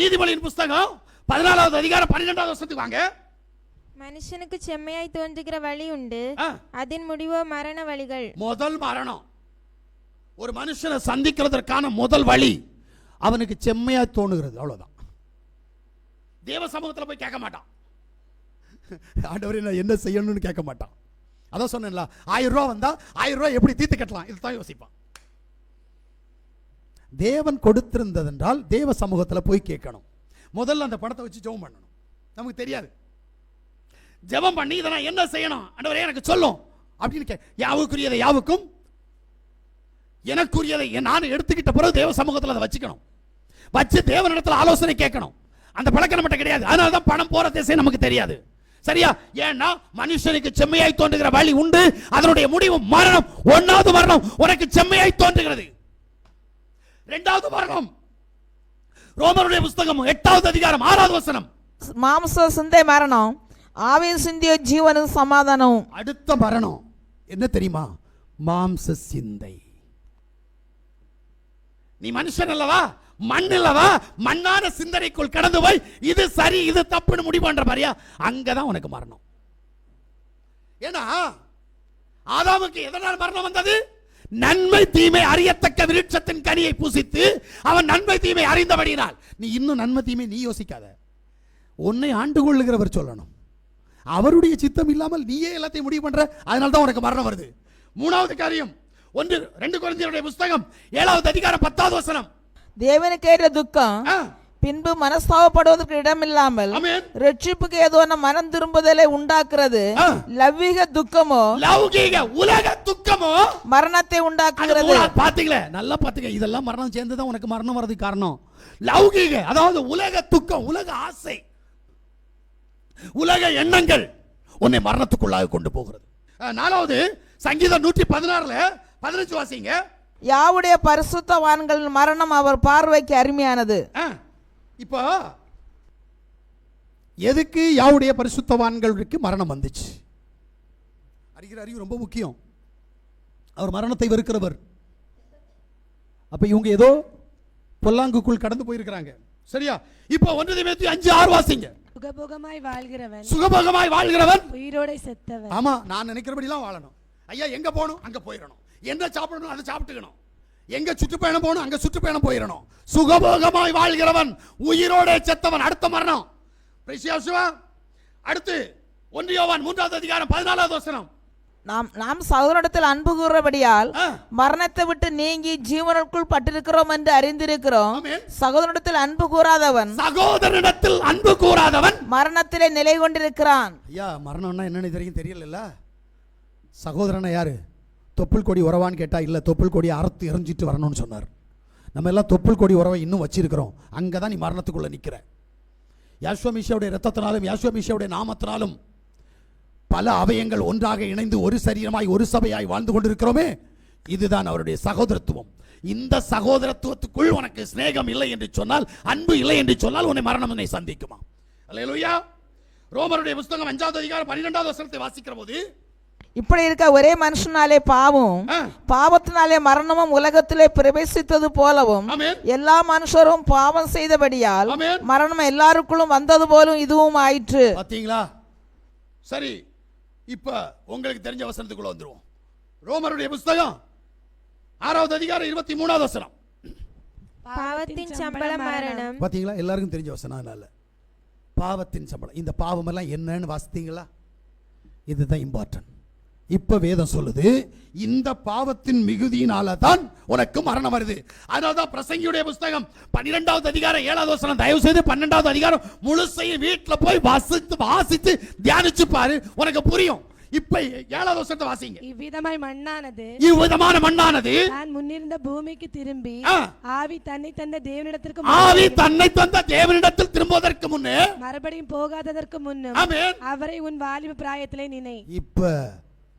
நீதிமொழியின் புஸ்தகம் பதினாலாவது அதிகாரம் பன்னிரெண்டாவது வருஷத்துக்கு வாங்க. மனுஷனுக்கு செம்மையாய் தோன்றுகிற வழி உண்டு. அதன் முடிவோ மரண வழிகள். முதல் மரணம். ஒரு மனுஷனை சந்திக்கிறதற்கான முதல் வழி அவனுக்கு செம்மையா தோணுகிறது அவ்வளவுதான். தேவ சமூகத்துல போய் கேட்க மாட்டான். ஆண்டவரே நான் என்ன செய்யணும்னு கேட்க மாட்டான். அதான் சொன்னேன்ல ஆயிரம் ரூபா வந்தா ஆயிரம் ரூபாய் எப்படி தீர்த்து கட்டலாம்? இதுதான் யோசிப்பான். தேவன் கொடுத்திருந்ததென்றால் தேவ சமூகத்தில் போய் கேட்கணும். முதல்ல அந்த பணத்தை வச்சு ஜெபம் பண்ணணும். நமக்கு தெரியாது. ஜெபம் பண்ணி இதை நான் என்ன செய்யணும்? அண்டவரே எனக்கு சொல்லும். அப்படின்னு கே யாவுக்குரியதை யாவுக்கும்? எனக்குரியதை நான் எடுத்துக்கிட்ட பிறகு தேவ சமூகத்தில் அதை வச்சுக்கணும். வச்சு தேவனிடத்தில் ஆலோசனை கேட்கணும். அந்த பழக்கம் நம்மகிட்ட கிடையாது. அதனால தான் பணம் போற திசை நமக்கு தெரியாது. சரியா? ஏன்னா மனுஷனுக்கு செம்மையாய் தோன்றுகிற வழி உண்டு. அதனுடைய முடிவு மரணம். ஒன்னாவது மரணம் உனக்கு செம்மையாய் தோன்றுகிறது. இரண்டாவது மரணம் ரோமருடைய புஸ்தகம் எட்டாவது அதிகாரம் ஆறாவது வசனம். மாம்ச சிந்தை மரணம் ஆவியின் சிந்திய ஜீவனும் சமாதானம். அடுத்த மரணம் என்ன தெரியுமா? மாம்ச சிந்தை நீ மனுஷன் அல்லவா? மண் அல்லவா? மண்ணான சிந்தனைக்குள் கடந்து போய் இது சரி இது தப்புன்னு முடிவு பண்ற மாதிரியா? அங்கதான் உனக்கு மரணம். ஏன்னா ஆதாமுக்கு எதனால் மரணம் வந்தது? நன்மை தீமை அறியத்தக்க விருட்சத்தின் கனியை புசித்து அவன் நன்மை தீமை அறிந்தபடியினால். நீ இன்னும் நன்மை தீமை நீ யோசிக்காத. உன்னை ஆண்டு கொள்ளுகிறவர் சொல்லணும். அவருடைய சித்தம் இல்லாமல் நீயே எல்லாத்தையும் முடிவு பண்ற அதனால தான் உனக்கு மரணம் வருது. மூணாவது காரியம் ஒன்று ரெண்டு குழந்தையுடைய புஸ்தகம் ஏழாவது அதிகாரம் பத்தாவது வசனம். தேவனுக்கேற்ற துக்கம் ஆ, பின்பு மனஸ்தாபப்படுவதற்கு இடமில்லாமல். ரட்சிப்புக்கு ஏதோன மனம் திரும்புதலை உண்டாக்குறது. லவ்விக துக்கமோ லௌகீக உலக துக்கமோ? மரணத்தை மூணாவது பாத்தீங்களே நல்லா பாத்துக்க. இதெல்லாம் மரணம் சேர்ந்து தான் உனக்கு மரணம் வர்றதுக்கு காரணம். லௌகீக அதாவது உலக துக்கம் உலக ஆசை உலக எண்ணங்கள் உன்னை மரணத்துக்குள்ளாக கொண்டு போகிறது. நாலாவது சங்கீதம் நூற்றி பதினாறுல பதினஞ்சு வாசிங்க. யாவுடைய பரிசுத்தவான்களின் மரணம் அவர் பார்வைக்கு அருமையானது. இப்போ எதுக்கு யாவுடைய பரிசுத்தவான்களுக்கு மரணம் வந்துச்சு? அறிகிற அறிவு ரொம்ப முக்கியம். அவர் மரணத்தை வெறுக்கிறவர். அப்ப இவங்க ஏதோ பொல்லாங்குக்குள் கடந்து போயிருக்கிறாங்க. சரியா? இப்போ ஒன்று அஞ்சு ஆறு வாசிங்க. சுகபோகமாய் வாழ்கிறவன். சுகபோகமாய் வாழ்கிறவன். உயிரோடை செத்தவன். ஆமா நான் நினைக்கிறபடிலாம் வாழணும். ஐயா எங்க போகணும்? அங்க போயிடணும். என்ன சாப்பிடணும்? அதை சாப்பிட்டுக்கணும். எங்க சுற்றுப்பயணம் போகணும் அங்க சுற்றுப்பயணம் போயிடணும் சுகபோகமாய் வாழ்கிறவன் உயிரோட செத்தவன். அடுத்த மரணம். அடுத்து ஒன்றியோவான் மூன்றாவது அதிகாரம் பதினாலாவது வசனம். நாம் நாம் சகோதரத்தில் அன்பு கூறுறபடியால் ஆ, மரணத்தை விட்டு நீங்கி ஜீவனுக்குள் பட்டிருக்கிறோம் என்று அறிந்திருக்கிறோம். சகோதரத்தில் அன்பு கூறாதவன் சகோதரனிடத்தில் அன்பு கூறாதவன். மரணத்திலே நிலை கொண்டிருக்கிறான் ஐயா மரணம்னா என்னன்னு வரைக்கும் தெரியல சகோதரனை யாரு? தொப்புள் கொடி உறவான்னு கேட்டால் இல்லை தொப்புள் கொடி அறுத்து எரிஞ்சிட்டு வரணும்னு சொன்னார். நம்ம எல்லாம் தொப்புள் கொடி உறவை இன்னும் வச்சிருக்கிறோம். அங்கே தான் நீ மரணத்துக்குள்ளே நிற்கிற யாஸ்வமிஷாவுடைய ரத்தத்தினாலும் யாஸ்வமிஷாவுடைய நாமத்தினாலும் பல அவயங்கள் ஒன்றாக இணைந்து ஒரு சரீரமாய் ஒரு சபையாய் வாழ்ந்து கொண்டிருக்கிறோமே இதுதான் அவருடைய சகோதரத்துவம். இந்த சகோதரத்துவத்துக்குள் உனக்கு சிநேகம் இல்லை என்று சொன்னால் அன்பு இல்லை என்று சொன்னால் உன்னை மரணம் உன்னை சந்திக்குமா? அல்லேலூயா! ரோமருடைய புஸ்தகம் அஞ்சாவது அதிகாரம் பன்னிரெண்டாவது வசனத்தை வாசிக்கிற போது இப்படி இருக்க ஒரே மனுஷனாலே பாவம். பாவத்தினாலே மரணமும் உலகத்திலே பிரவேசித்தது போலவும் எல்லா மனுஷரும் பாவம் செய்தபடியால். மரணம் எல்லாருக்குள்ளும் வந்தது போலும் இதுவும் ஆயிற்று. பாத்தீங்களா? சரி இப்ப உங்களுக்கு தெரிஞ்ச வசனத்துக்குள்ள வந்துருவோம். ரோமருடைய புஸ்தகம் ஆறாவது அதிகாரம் இருபத்தி மூணாவது வசனம். பாவத்தின் சம்பளம் மரணம். பாத்தீங்களா? எல்லாருக்கும் தெரிஞ்ச வசனம் அதனால. பாவத்தின் சம்பளம். இந்த பாவம் எல்லாம் என்னன்னு வாசித்தீங்களா? இதுதான் இம்பார்ட்டன்ட் இப்ப வேதம் சொல்லுது இந்த பாவத்தின் மிகுதியினால தான் உனக்கு மரணம் வருது. அதனால தான் பிரசங்கியுடைய புஸ்தகம் பன்னிரெண்டாவது அதிகாரம் ஏழாவது வசனம் தயவு செய்து பன்னெண்டாவது அதிகாரம் முழுசையும் வீட்டுல போய் வாசித்து வாசித்து தியானிச்சு பாரு உனக்கு புரியும். இப்ப ஏழாவது வசனத்தை வாசிங்க. இவ்விதமாய் மண்ணானது இவ்விதமான மண்ணானது தான் முன்னிருந்த பூமிக்கு திரும்பி. ஆவி தன்னை தந்த தேவனிடத்திற்கு ஆவி முன்னே தன்னை தந்த தேவனிடத்தில் திரும்புவதற்கு முன்னே மறுபடியும் போகாததற்கு ஆமென். அவரை உன் வாலிப பிராயத்திலே நினை. இப்ப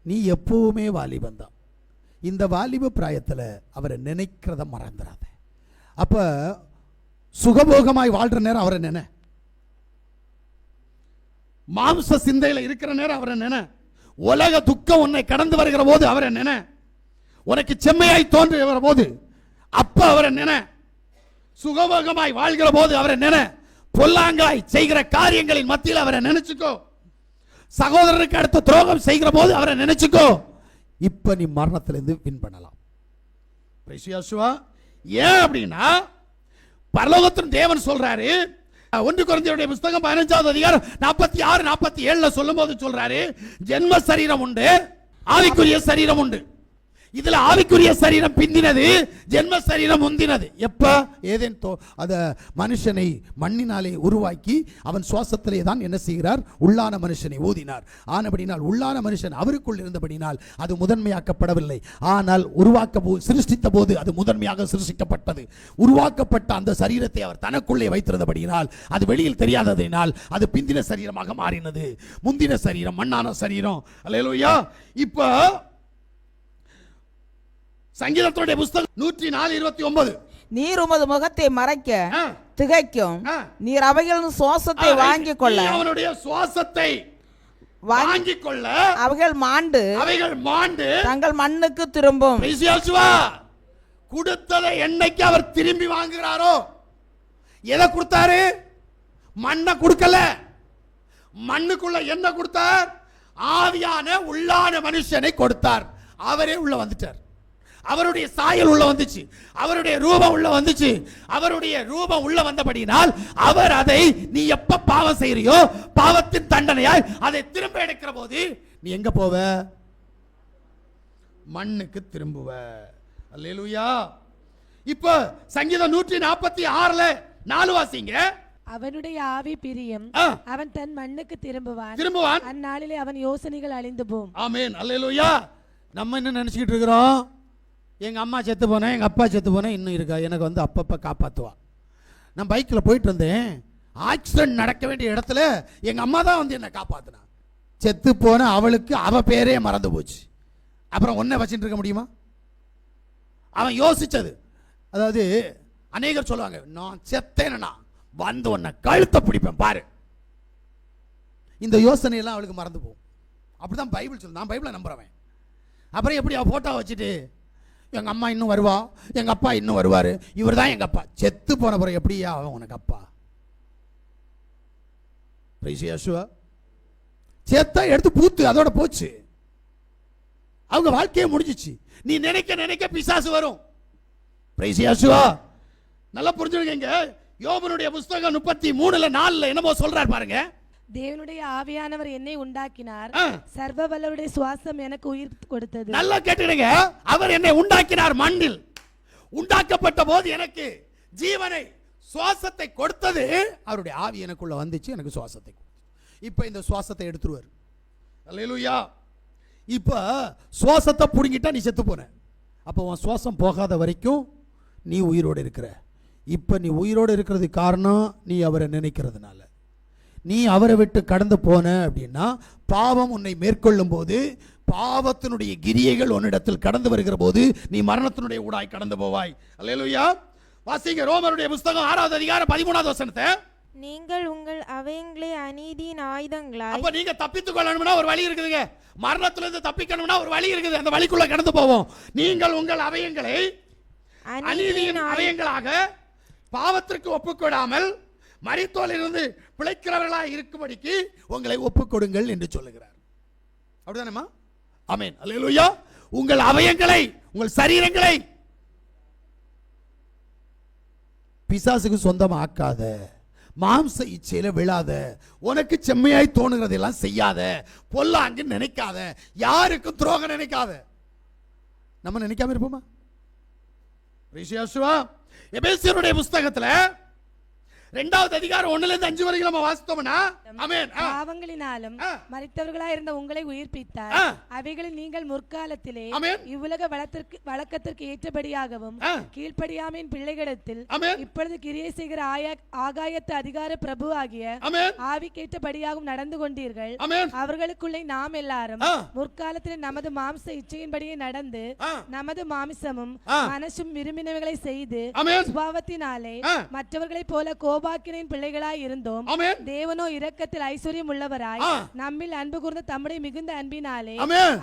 நீ எப்போவுமே வாலிபன் தான் இந்த வாலிப பிராயத்தில் அவரை நினைக்கிறத மறந்துடாத அப்போ சுகபோகமாய் வாழ்கிற நேரம் அவரை நினை. மாம்ச சிந்தையில் இருக்கிற நேரம் அவரை நினை. உலக துக்கம் உன்னை கடந்து வருகிற போது அவரை நினை. உனக்கு செம்மையாய் தோன்றுகிற போது அப்போ அவரை நினை. சுகபோகமாய் வாழ்கிற போது அவரை நினை. பொல்லாங்காய் செய்கிற காரியங்களின் மத்தியில் அவரை நினைச்சுக்கோ. சகோதரனுக்கு அடுத்த துரோகம் செய்கிற போது அவரை நினைச்சுக்கோ. இப்ப நீ மரணத்திலிருந்து வின் பண்ணலாம். ஏன் அப்படின்னா பரலோகத்தின் தேவன் சொல்றாரு ஒன்று குறைஞ்சருடைய புஸ்தகம் பதினஞ்சாவது அதிகாரம் நாற்பத்தி ஆறு நாற்பத்தி ஏழுல சொல்லும் போது சொல்றாரு ஜென்ம சரீரம் உண்டு ஆவிக்குரிய சரீரம் உண்டு. இதுல ஆவிக்குரிய சரீரம் பிந்தினது ஜென்ம சரீரம் முந்தினது. எப்ப? ஏதேன் தோ அத மனுஷனை மண்ணினாலே உருவாக்கி அவன் சுவாசத்திலே தான் என்ன செய்கிறார்? உள்ளான மனுஷனை ஊதினார். ஆனபடினால் உள்ளான மனுஷன் அவருக்குள் இருந்தபடினால் அது முதன்மையாக்கப்படவில்லை. ஆனால் உருவாக்க போ- சிருஷ்டித்த போது அது முதன்மையாக சிருஷ்டிக்கப்பட்டது. உருவாக்கப்பட்ட அந்த சரீரத்தை அவர் தனக்குள்ளே வைத்திருந்தபடியினால் அது வெளியில் தெரியாததினால் அது பிந்தின சரீரமாக மாறினது. முந்தின சரீரம் மண்ணான சரீரம். அல்லையா இப்போ சங்கீதத்துடைய புஸ்தகம் நூற்றி நாலு இருபத்தி ஒன்பது. நீர் உமது முகத்தை மறைக்க. திகைக்கும். நீர் அவைகளின் சுவாசத்தை வாங்கிக் கொள்ள அவனுடைய சுவாசத்தை வாங்கி- வாங்கிக் கொள்ள அவைகள் மாண்டு அவைகள் மாண்டு தங்கள் மண்ணுக்கு திரும்பும். கொடுத்ததை என்னைக்கு அவர் திரும்பி வாங்குகிறாரோ? எதை கொடுத்தாரு? மண்ணை கொடுக்கல. மண்ணுக்குள்ள என்ன கொடுத்தார்? ஆவியான உள்ளான மனுஷனை கொடுத்தார். அவரே உள்ள வந்துட்டார். அவருடைய சாயல் உள்ள வந்துச்சு. அவருடைய ரூபம் உள்ள வந்துச்சு. அவருடைய ரூபம் உள்ள வந்தபடியினால் அவர் அதை நீ எப்ப பாவம் செய்யறியோ பாவத்தின் தண்டனையாய் அதை திரும்ப எடுக்கிற போது நீ எங்க போவ? மண்ணுக்கு திரும்புவ. அல்லேலூயா. இப்போ சங்கீதம் நூற்றி நாற்பத்தி ஆறுல நாலு வாசிங்க. அவனுடைய ஆவி பிரியம். அவன் தன் மண்ணுக்கு திரும்புவான். திரும்புவான். அந்நாளிலே அவன் யோசனைகள் அழிந்து போம். ஆமேன். அல்லேலூயா. நம்ம என்ன நினைச்சுக்கிட்டு இருக்கிறோம்? எங்கள் அம்மா செத்து போனேன் எங்கள் அப்பா செத்து போனேன் இன்னும் இருக்கா? எனக்கு வந்து அப்பப்போ காப்பாற்றுவான் நான் பைக்கில் போயிட்டு இருந்தேன் ஆக்சிடென்ட் நடக்க வேண்டிய இடத்துல எங்கள் அம்மா தான் வந்து என்னை காப்பாற்றினா செத்து போன அவளுக்கு அவள் பேரே மறந்து போச்சு. அப்புறம் ஒன்றை வச்சுட்டு இருக்க முடியுமா? அவன் யோசிச்சது. அதாவது அநேகர் சொல்லுவாங்க நான் செத்தேன்னா வந்து உன்னை கழுத்தை பிடிப்பேன் பாரு. இந்த யோசனையெல்லாம் அவளுக்கு மறந்து போகும். அப்படிதான் பைபிள் சொல்லு நான் பைபிளை நம்புறவன். அப்புறம் எப்படி அவள் ஃபோட்டோ வச்சுட்டு எங்கள் அம்மா இன்னும் வருவா? எங்கள் அப்பா இன்னும் வருவார். இவர் தான் எங்கள் அப்பா. செத்து போன பிறகு எப்படியா அவன் உனக்கு அப்பா? பிரைசியாசுவா Yeshua. எடுத்து பூத்து அதோட போச்சு. அவங்க வாழ்க்கையே முடிஞ்சிச்சு. நீ நினைக்க நினைக்க பிசாசு வரும். பிரைசியாசுவா நல்லா புரிஞ்சுடுங்க யோபனுடைய புஸ்தகம் முப்பத்தி மூணுல நாலுல என்னமோ சொல்றாரு பாருங்க. தேவனுடைய ஆவியானவர் என்னை உண்டாக்கினார். சர்வ வல்லவருடைய சுவாசம் எனக்கு உயிர் கொடுத்தது. நல்லா கேட்டுடுங்க அவர் என்னை உண்டாக்கினார் மண்ணில். உண்டாக்கப்பட்ட போது எனக்கு ஜீவனை சுவாசத்தை கொடுத்தது. அவருடைய ஆவி எனக்குள்ள வந்துச்சு எனக்கு சுவாசத்தை. இப்ப இந்த சுவாசத்தை எடுத்துருவார். அல்லேலூயா. இப்ப சுவாசத்தை புடுங்கிட்டா நீ செத்து போன. அப்போ உன் சுவாசம் போகாத வரைக்கும் நீ உயிரோடு இருக்கிற. இப்ப நீ உயிரோடு இருக்கிறது காரணம் நீ அவரை நினைக்கிறதுனால. நீ அவரை விட்டு கடந்து போன அப்படின்னா பாவம் உன்னை மேற்கொள்ளும் போது பாவத்தினுடைய கிரியைகள் உன்னிடத்தில் கடந்து வருகிற போது நீ மரணத்தினுடைய ஊடாய் கடந்து போவாய். அல்லேலூயா. வாசிங்க ரோமருடைய புஸ்தகம் ஆறாவது அதிகாரம் பதிமூணாவது வசனத்தை. நீங்கள் உங்கள் அவயங்களை அநீதியின் ஆயுதங்களாய் அப்ப நீங்க தப்பித்துக் கொள்ளணும்னா ஒரு வழி இருக்குதுங்க. மரணத்துல இருந்து தப்பிக்கணும்னா ஒரு வழி இருக்குது. அந்த வழிக்குள்ள கடந்து போவோம். நீங்கள் உங்கள் அவயங்களை அநீதியின் அவயங்களாக பாவத்திற்கு ஒப்புக்கொடாமல் மறித்தோலிலிருந்து பிழைக்கிறவர்களாக இருக்கும்படிக்கு உங்களை ஒப்புக்கொடுங்கள் என்று சொல்லுகிறார். அப்படிதானேம்மா? அமேன் அல்லேலூயா. உங்கள் அவயங்களை உங்கள் சரீரங்களை பிசாசுக்கு சொந்தமாக ஆக்காத மாம்ச இச்சையில விழாத உனக்கு செம்மையாய் தோணுகிறதெல்லாம் செய்யாத பொல்லாங்கு நினைக்காத யாருக்கும் துரோகம் நினைக்காத. நம்ம நினைக்காம இருப்போமா? ரிஷியாசுவா எபேசியருடைய புஸ்தகத்தில் ரெண்டாவது அதிகாரம் ஒண்ணுல இருந்து அஞ்சு வரைக்கும் நம்ம வாசித்தோம்னா ஆமென் பாவங்களினாலும் ஆ. மரித்தவர்களாய் இருந்த உங்களை உயிர்ப்பித்தார் ஆ. அவைகளில் நீங்கள் முற்காலத்திலே. இவ்வுலக வளத்திற்கு வழக்கத்திற்கு ஏற்றபடியாகவும். கீழ்ப்படியாமையின் பிள்ளைகளிடத்தில் இப்பொழுது கிரியை செய்கிற ஆகாயத்து அதிகார பிரபு ஆகிய ஆமென் ஆவிக்கேற்றபடியாகவும் நடந்து கொண்டீர்கள் அவர்களுக்குள்ளே நாம் எல்லாரும். முற்காலத்தில் நமது மாம்ச இச்சையின்படியே நடந்து. நமது மாமிசமும். மனசும் விரும்பினவைகளை செய்து சுபாவத்தினாலே. மற்றவர்களைப் போல கோபம் கோபாக்கினின் பிள்ளைகளாய் இருந்தோம். தேவனோ இரக்கத்தில் ஐஸ்வர்யம் உள்ளவராய். நம்மில் அன்பு கூர்ந்த தம்முடைய மிகுந்த அன்பினாலே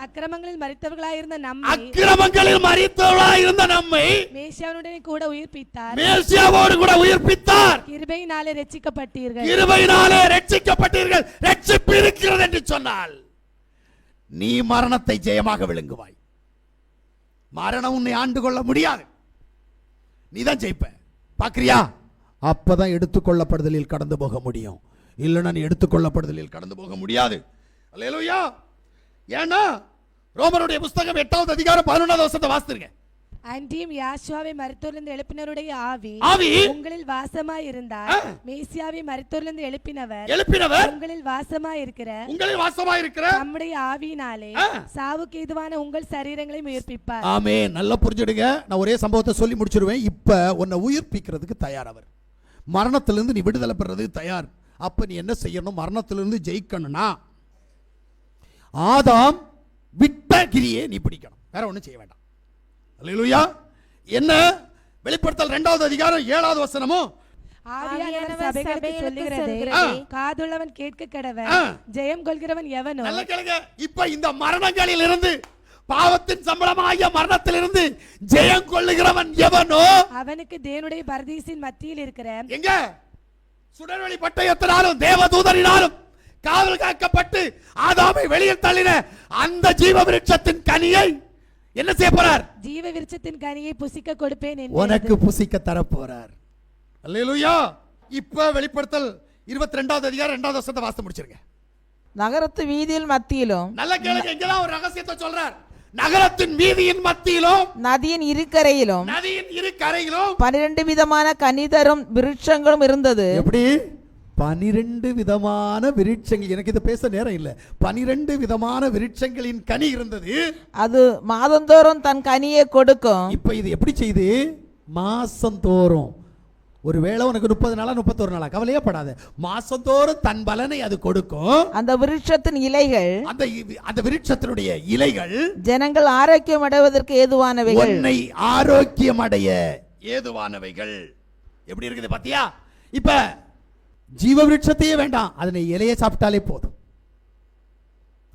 அக்கிரமங்களில் மறித்தவர்களாய் இருந்த நம்மை அக்கிரமங்களில் மறித்தவளாய் இருந்த நம்மை மேசியாவுடனே கூட உயிர்ப்பித்தார். மேசியாவோடு கூட உயிர்ப்பித்தார். கிருபையினாலே ரட்சிக்கப்பட்டீர்கள். கிருபையினாலே ரட்சிக்கப்பட்டீர்கள். ரட்சிப்பு இருக்கிறது என்று சொன்னால் நீ மரணத்தை ஜெயமாக விழுங்குவாய் மரணம் உன்னை ஆண்டு கொள்ள முடியாது நீதான் ஜெயிப்ப. பாக்குறியா? அப்பதான் எடுத்துக்கொள்ளப்படுதலில் கடந்து போக முடியும். இல்லைன்னா நீ எடுத்துக்கொள்ளப்படுதலில் கடந்து போக முடியாது. அல்லேலூயா! ஏன்னா ரோமருடைய புஸ்தகம் எட்டாவது அதிகாரம் பதினொன்றாவது வருஷத்தை வாசித்திருங்க. அன்றியும் யாசுவாவை மருத்துவரிலிருந்து எழுப்பினருடைய ஆவி ஆவி! உங்களில் வாசமாய் இருந்தார். மேசியாவை மருத்துவரிலிருந்து எழுப்பினவர் எழுப்பினவர் உங்களில் வாசமாய் இருக்கிற உங்களில் வாசமா இருக்கிற நம்முடைய ஆவியினாலே. சாவுக்கு ஏதுவான உங்கள் சரீரங்களை உயிர்ப்பிப்பார். ஆமே நல்லா புரிஞ்சுடுங்க. நான் ஒரே சம்பவத்தை சொல்லி முடிச்சிருவேன். இப்ப உன்னை உயிர்ப்பிக்கிறதுக்கு தயார் அவர். மரணத்திலிருந்து நீ விடுதலை பெறதுக்கு தயார். அப்ப நீ என்ன செய்யணும்? மரணத்திலிருந்து ஜெயிக்கணும்னா ஆதாம் விட்ட கிரியே நீ பிடிக்கணும். வேற ஒண்ணும் செய்ய வேண்டாம். அல்லேலூயா. என்ன? வெளிப்படுத்தல் இரண்டாவது அதிகாரம் ஏழாவது வசனமும். காதுள்ளவன் கேட்க கடவன். ஜெயம் கொள்கிறவன் எவனோ? இப்ப இந்த மரணங்களில் இருந்து பாவத்தின் சம்பளமாகிய மரணத்திலிருந்து ஜெயம் கொள்ளுகிறவன் எவனோ? அவனுக்கு தேவனுடைய பரதீசின் மத்தியில் இருக்கிற எங்க? சுடர்வெளி பட்டயத்தினாலும் தேவதூதரினாலும் காவல் காக்கப்பட்டு ஆதாமை வெளியில் தள்ளின அந்த ஜீவ விருட்சத்தின் கனியை என்ன செய்ய போறார்? ஜீவ விருட்சத்தின் கனியை புசிக்க கொடுப்பேன் உனக்கு புசிக்க தர போறார். அல்லேலூயா! இப்ப வெளிப்படுத்தல் இருபத்தி ரெண்டாவது அதிகாரம் ரெண்டாவது வருஷத்தை வாசம் முடிச்சிருங்க. நகரத்து வீதியில் மத்தியிலும் நல்ல கேளுங்க இங்கதான் ஒரு ரகசியத்தை சொல்றார். நகரத்தின் வீதியின் மத்தியிலும் நதியின் இருக்கரையிலும் நதியின் இரு கரையிலும் பனிரெண்டு விதமான கனிதரும் விருட்சங்களும் இருந்தது. எப்படி? பனிரெண்டு விதமான விருட்சங்கள். எனக்கு இது பேச நேரம் இல்லை. பனிரெண்டு விதமான விருட்சங்களின் கனி இருந்தது. அது மாதந்தோறும் தன் கனியை கொடுக்கும். இப்ப இது எப்படி செய்யுது மாசந்தோறும். ஒருவேளை உனக்கு முப்பது நாளா முப்பத்தொரு நாளா? கவலையே படாத. மாசந்தோறும் தன் பலனை அது கொடுக்கும். அந்த விருட்சத்தின் இலைகள் அந்த அந்த விருட்சத்தினுடைய இலைகள் ஜனங்கள் ஆரோக்கியம் அடைவதற்கு ஏதுவானவைகள்? உன்னை ஆரோக்கியம் அடைய ஏதுவானவைகள். எப்படி இருக்குது பாத்தியா? இப்ப ஜீவ விருட்சத்தையே வேண்டாம். அதனை இலையை சாப்பிட்டாலே போதும்.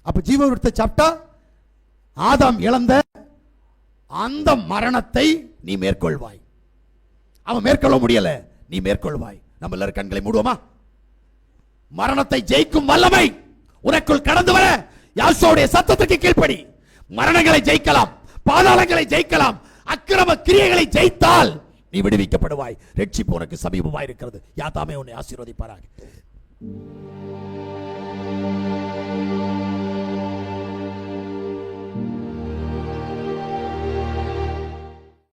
அப்ப ஜீவ விருட்சத்தை சாப்பிட்டா ஆதாம் இழந்த அந்த மரணத்தை நீ மேற்கொள்வாய். அவன் மேற்கொள்ள முடியல. நீ மேற்கொள்வாய். நம்ம எல்லாரும் கண்களை மூடுவோமா? மரணத்தை ஜெயிக்கும் வல்லமை உனக்குள் கடந்து வர. யாசோடைய சத்தத்துக்கு கீழ்ப்படி. மரணங்களை ஜெயிக்கலாம் பாதாளங்களை ஜெயிக்கலாம் அக்கிரம கிரியைகளை ஜெயித்தால் நீ விடுவிக்கப்படுவாய். ரட்சிப்பு உனக்கு சமீபமாய் இருக்கிறது யாத்தாமே உன்னை ஆசீர்வதிப்பாராக.